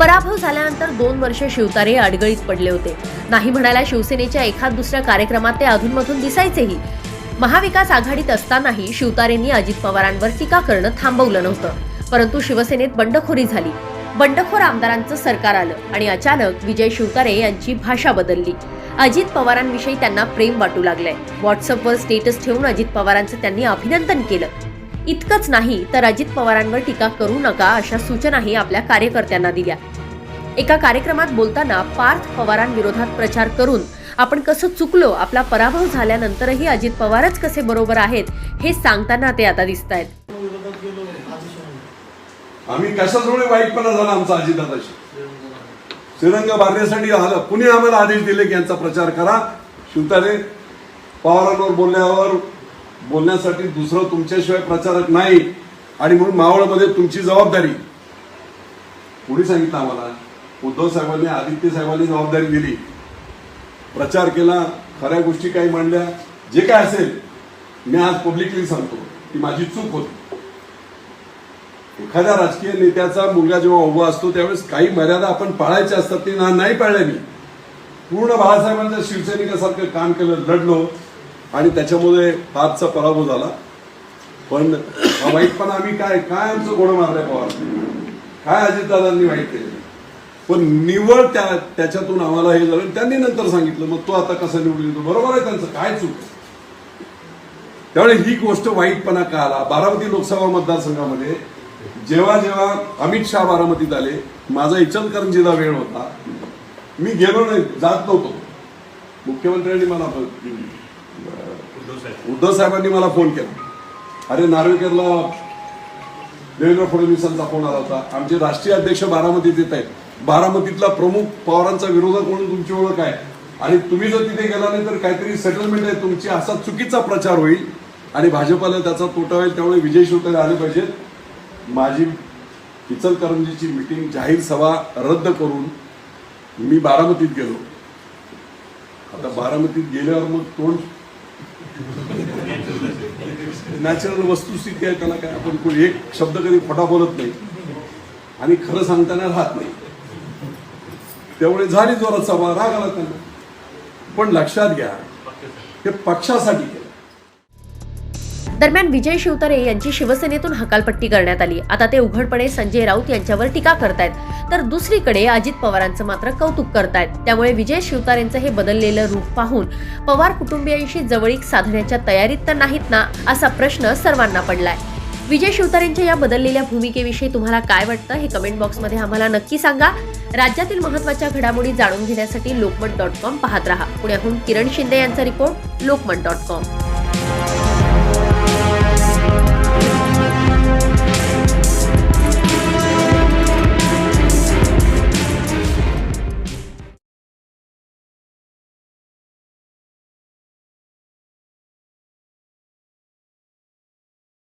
पराभव झाल्यानंतर दोन वर्ष शिवतारे अडगळीत पडले होते. नाही म्हणायला शिवसेनेच्या एखाद दुसऱ्या कार्यक्रमात ते अधूनमधून दिसायचेही. महाविकास आघाडीत असतानाही शिवतारेंनी अजित पवारांवर टीका करणं थांबवलं नव्हतं. परंतु शिवसेनेत बंडखोरी झाली. बंडखोर आमदारांचं सरकार आलं आणि अचानक विजय शिवतारे यांची भाषा बदलली. अजित पवारांविषयी त्यांना प्रेम वाटू लागलंय. व्हॉट्सअपवर स्टेटस ठेवून अजित पवारांचं त्यांनी अभिनंदन केलं. इतकंच नाही तर अजित पवारांवर टीका करू नका अशा सूचनाही आपल्या कार्यकर्त्यांना दिल्या. एका कार्यक्रमात बोलताना पार्थ पवारांविरोधात प्रचार करून आपण कसं चुकलो आपला पराभव झाल्यानंतरही अजित पवारच कसे बरोबर आहेत हे सांगताना ते आता दिसत आहेत आम्ही कशाचमुळे वाईटपणा झाला आमचा अजितदादाशी? श्रीरंग बांधण्यासाठी आलं. कुणी आम्हाला आदेश दिले की यांचा प्रचार करा? शिवतारे पवारांवर बोलण्यावर बोलण्यासाठी दुसरं तुमच्याशिवाय प्रचारक नाही. आणि म्हणून मावळमध्ये तुमची जबाबदारी. कुणी सांगितलं आम्हाला? उद्धव साहेबांनी आदित्य साहेबांनी जबाबदारी दिली. प्रचार केला खऱ्या गोष्टी काही मांडल्या. जे काय असेल मी आज पब्लिकली सांगतो की माझी चूक होती. एखाद्या राजकीय नेत्याचा मुलगा जेव्हा उभा असतो त्यावेळेस काही मर्यादा आपण पाळायच्या असतात ते ना- नाही पाळल्या मी. पूर्ण बाळासाहेबांच्या शिवसैनिकासारखं काम केलं लढलो आणि त्याच्यामुळे पाचचा पराभव झाला. पण हा वाईटपणा आम्ही काय काय आमचं गोडं मारलंय पवार? काय अजितदादांनी वाईट केलं? पण निवड त्या त्याच्यातून आम्हाला हे झालं. त्यांनी नंतर सांगितलं मग तो आता कसा निवडून येतो? बरोबर आहे त्यांचं. काय चूक? त्यामुळे ही गोष्ट वाईटपणा का आला? बारामती लोकसभा मतदारसंघामध्ये जेव्हा जेव्हा अमित शहा बारामतीत आले माझा इचलकरंजीला वेळ होता. मी गेलो नाही जात नव्हतो. मुख्यमंत्र्यांनी मला उद्धव साहेबांनी मला फोन केला. अरे नार्वेकरला देवेंद्र फडणवीसांचा फोन आला होता. आमचे राष्ट्रीय अध्यक्ष बारामतीत येत आहेत. बारामतीतला प्रमुख पवारांचा विरोधक म्हणून तुमची ओळख आहे. आणि तुम्ही जर तिथे गेला नाही तर काहीतरी सेटलमेंट आहे तुमची. असा चुकीचा प्रचार होईल आणि भाजपाला त्याचा तोटा होईल त्यामुळे विजय शिवतारे आले पाहिजेत. माझी इचलकरंजीची मिटिंग जाहीर सभा रद्द करून मी बारामतीत गेलो. आता बारामतीत गेल्यावर मग तोंड नॅचरल वस्तुस्थिती आहे त्याला काय आपण कोणी? एक शब्द कधी खोटा बोलत नाही. आणि खरं सांगताना राहत नाही. त्यामुळे झाली जोरात सभा राग आला त्यांना. पण लक्षात घ्या हे पक्षासाठी केलं. दरम्यान विजय शिवतारे यांची शिवसेनेतून हकालपट्टी करण्यात आली. आता ते उघडपणे संजय राऊत यांच्यावर टीका करतायत. तर दुसरीकडे अजित पवारांचं मात्र कौतुक करतायत. त्यामुळे विजय शिवतारेंचं हे बदललेलं रूप पाहून पवार कुटुंबियांशी जवळीक साधण्याच्या तयारीत तर नाहीत ना असा प्रश्न सर्वांना पडलाय. विजय शिवतारेंच्या या बदललेल्या भूमिकेविषयी तुम्हाला काय वाटतं हे कमेंट बॉक्समध्ये आम्हाला नक्की सांगा. राज्यातील महत्त्वाच्या घडामोडी जाणून घेण्यासाठी लोकमत डॉट कॉम पाहत रहा. पुण्याहून किरण शिंदे यांचा रिपोर्ट लोकमत डॉट कॉम